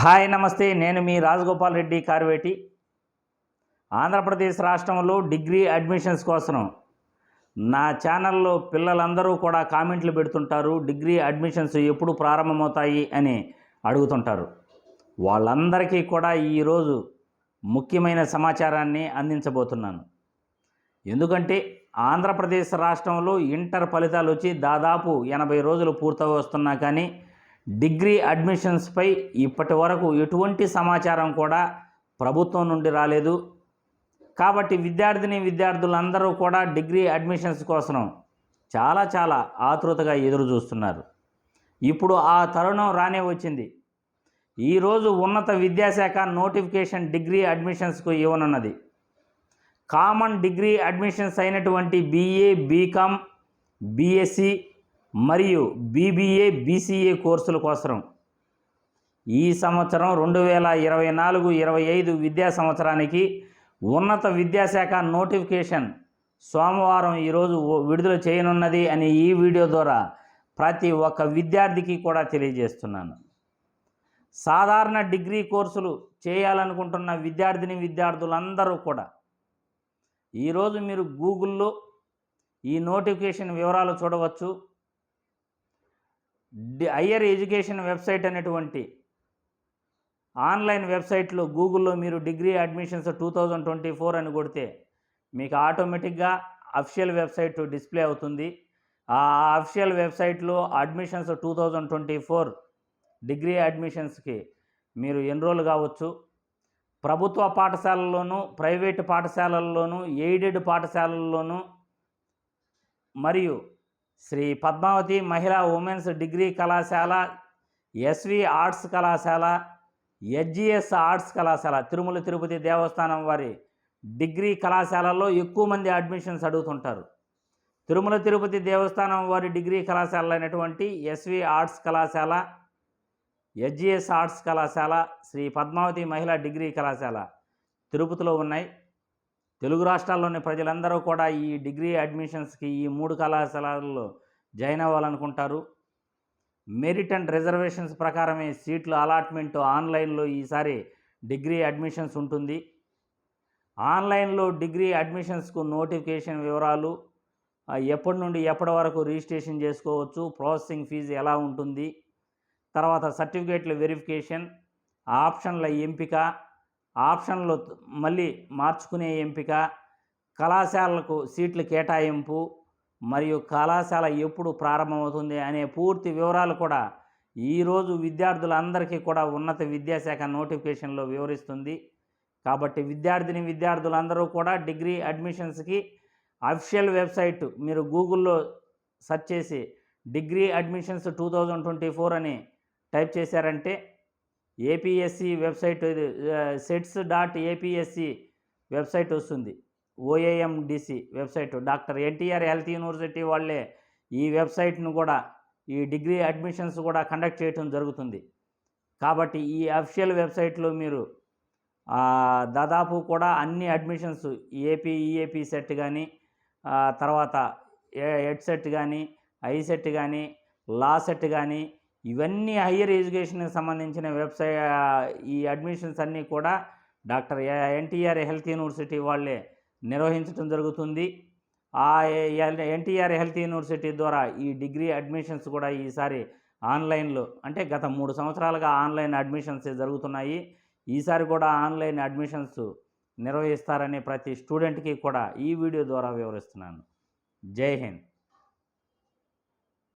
Hi నమస్తే. నేను మీ రాజగోపాల్ రెడ్డి కార్వేటి. ఆంధ్రప్రదేశ్ రాష్ట్రంలో డిగ్రీ అడ్మిషన్స్ కోసం నా ఛానల్లో పిల్లలందరూ కూడా కామెంట్లు పెడుతుంటారు డిగ్రీ అడ్మిషన్స్ ఎప్పుడు ప్రారంభమవుతాయి అని అడుగుతుంటారు. వాళ్ళందరికీ కూడా ఈరోజు ముఖ్యమైన సమాచారాన్ని అందించబోతున్నాను. ఎందుకంటే ఆంధ్రప్రదేశ్ రాష్ట్రంలో ఇంటర్ ఫలితాలు వచ్చి దాదాపు ఎనభై రోజులు పూర్తయి వస్తున్నా కానీ డిగ్రీ అడ్మిషన్స్పై ఇప్పటి వరకు ఎటువంటి సమాచారం కూడా ప్రభుత్వం నుండి రాలేదు. కాబట్టి విద్యార్థిని విద్యార్థులందరూ కూడా డిగ్రీ అడ్మిషన్స్ కోసం చాలా చాలా ఆతృతగా ఎదురు చూస్తున్నారు. ఇప్పుడు ఆ తరుణం రానే వచ్చింది. ఈరోజు ఉన్నత విద్యాశాఖ నోటిఫికేషన్ డిగ్రీ అడ్మిషన్స్కు ఇవ్వనున్నది. కామన్ డిగ్రీ అడ్మిషన్స్ అయినటువంటి బీఏ బీకామ్ బీఎస్సీ మరియు బీబీఏ బీసీఏ కోర్సుల కోసం ఈ సంవత్సరం రెండు వేల ఇరవై నాలుగు ఇరవై ఐదు విద్యా సంవత్సరానికి ఉన్నత విద్యాశాఖ నోటిఫికేషన్ సోమవారం ఈరోజు విడుదల చేయనున్నది అని ఈ వీడియో ద్వారా ప్రతి ఒక్క విద్యార్థికి కూడా తెలియజేస్తున్నాను. సాధారణ డిగ్రీ కోర్సులు చేయాలనుకుంటున్న విద్యార్థిని విద్యార్థులందరూ కూడా ఈరోజు మీరు గూగుల్లో ఈ నోటిఫికేషన్ వివరాలు చూడవచ్చు. హయ్యర్ ఎడ్యుకేషన్ వెబ్సైట్ అనేటువంటి ఆన్లైన్ వెబ్సైట్లో గూగుల్లో మీరు degree admissions two thousand twenty four అని కొడితే మీకు ఆటోమేటిక్గా అఫిషియల్ వెబ్సైట్ డిస్ప్లే అవుతుంది. ఆ అఫిషియల్ వెబ్సైట్లో admissions two thousand twenty four degree అడ్మిషన్స్కి మీరు ఎన్రోల్ కావచ్చు. ప్రభుత్వ పాఠశాలల్లోనూ ప్రైవేటు పాఠశాలల్లోనూ ఎయిడెడ్ పాఠశాలల్లోనూ మరియు శ్రీ పద్మావతి మహిళా ఉమెన్స్ డిగ్రీ కళాశాల ఎస్వి ఆర్ట్స్ కళాశాల హెచ్జిఎస్ ఆర్ట్స్ కళాశాల తిరుమల తిరుపతి దేవస్థానం వారి డిగ్రీ కళాశాలలో ఎక్కువ మంది అడ్మిషన్స్ అడుగుతుంటారు. తిరుమల తిరుపతి దేవస్థానం వారి డిగ్రీ కళాశాల అయినటువంటి ఎస్వి ఆర్ట్స్ కళాశాల హెచ్జిఎస్ ఆర్ట్స్ కళాశాల శ్రీ పద్మావతి మహిళా డిగ్రీ కళాశాల తిరుపతిలో ఉన్నాయి. తెలుగు రాష్ట్రాల్లోని ప్రజలందరూ కూడా ఈ డిగ్రీ అడ్మిషన్స్కి ఈ మూడు కళాశాలల్లో జాయిన్ అవ్వాలనుకుంటారు. మెరిట్ అండ్ రిజర్వేషన్స్ ప్రకారమే సీట్లు అలాట్మెంట్ ఆన్లైన్లో ఈసారి డిగ్రీ అడ్మిషన్స్ ఉంటుంది. ఆన్లైన్లో డిగ్రీ అడ్మిషన్స్కు నోటిఫికేషన్ వివరాలు ఎప్పటి నుండి ఎప్పటి వరకు రిజిస్ట్రేషన్ చేసుకోవచ్చు ప్రాసెసింగ్ ఫీజు ఎలా ఉంటుంది తర్వాత సర్టిఫికేట్ల వెరిఫికేషన్ ఆప్షన్ల ఎంపిక ఆప్షన్లు మళ్ళీ మార్చుకునే ఎంపిక కళాశాలలకు సీట్ల కేటాయింపు మరియు కళాశాల ఎప్పుడు ప్రారంభమవుతుంది అనే పూర్తి వివరాలు కూడా ఈరోజు విద్యార్థులందరికీ కూడా ఉన్నత విద్యాశాఖ నోటిఫికేషన్లో వివరిస్తుంది. కాబట్టి విద్యార్థిని విద్యార్థులందరూ కూడా డిగ్రీ అడ్మిషన్స్కి అఫిషియల్ వెబ్సైట్ మీరు గూగుల్లో సెర్చ్ చేసి degree admissions two thousand twenty four అని టైప్ చేశారంటే APSC website sets dot APSC website వస్తుంది. OAMDC website. Doctor NTR health university వాళ్ళే ఈ వెబ్సైట్ను కూడా ఈ డిగ్రీ అడ్మిషన్స్ కూడా కండక్ట్ చేయడం జరుగుతుంది. కాబట్టి ఈ అఫిషియల్ వెబ్సైట్లో మీరు దాదాపు కూడా అన్ని అడ్మిషన్స్ ఏపీ ఈఏపీ సెట్ కానీ తర్వాత ఎడ్ సెట్ కానీ ఐ సెట్ కానీ లా సెట్ కానీ ఇవన్నీ హయ్యర్ ఎడ్యుకేషన్కి సంబంధించిన వెబ్సైట్ ఈ అడ్మిషన్స్ అన్నీ కూడా డాక్టర్ ఎన్టీఆర్ హెల్త్ యూనివర్సిటీ వాళ్ళే నిర్వహించడం జరుగుతుంది. ఆ ఎన్టీఆర్ హెల్త్ యూనివర్సిటీ ద్వారా ఈ డిగ్రీ అడ్మిషన్స్ కూడా ఈసారి ఆన్లైన్లో అంటే గత మూడు సంవత్సరాలుగా ఆన్లైన్ అడ్మిషన్స్ జరుగుతున్నాయి. ఈసారి కూడా ఆన్లైన్ అడ్మిషన్స్ నిర్వహిస్తారని ప్రతి స్టూడెంట్కి కూడా ఈ వీడియో ద్వారా వివరిస్తున్నాను. జై హింద్.